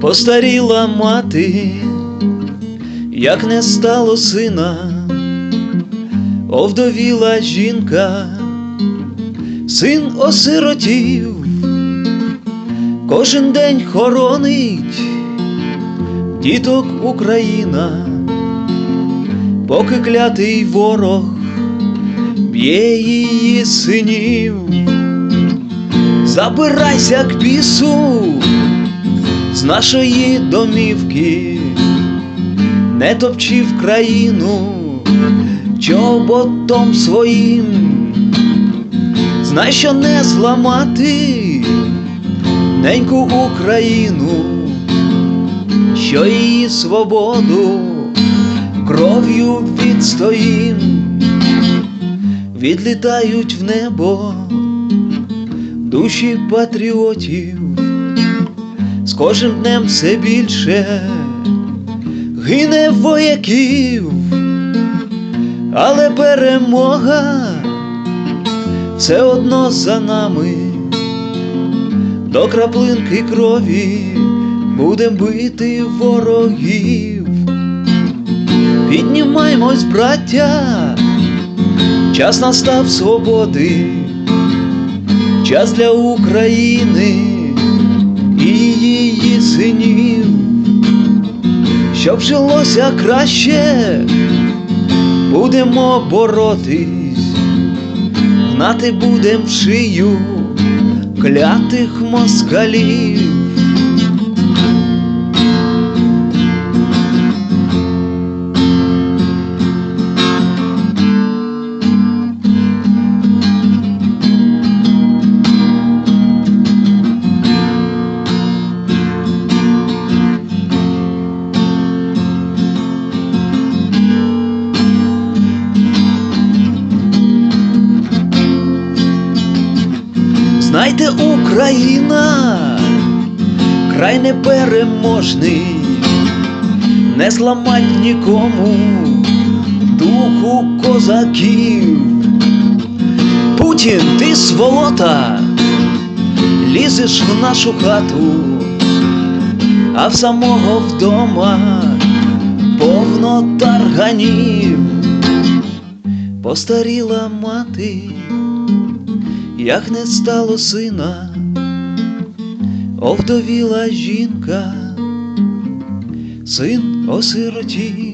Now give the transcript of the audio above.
Постаріла мати, як не стало сина, овдовіла жінка, син осиротів, кожен день хоронить діток Україна, поки клятий ворог б'є її синів, забирайся к бісу з нашої домівки, не топчи в країну чоботом своїм, знай, що не зламати неньку Україну, що її свободу кров'ю відстоїм, відлітають в небо душі патріотів з кожним днем все більше гине вояків, але перемога все одно за нами, до краплинки крові будем бити ворогів. Піднімаймось, браття, час настав свободи, час для України і її синів, щоб жилося краще, будемо боротись, гнати будем в шию клятих москалів. Україна, край непереможний, не зламать нікому духу козаків. Путін, ти сволота, лізеш в нашу хату, а в самого вдома повно тарганів, постаріла мати як не стало сина, овдовіла жінка, син осиротів.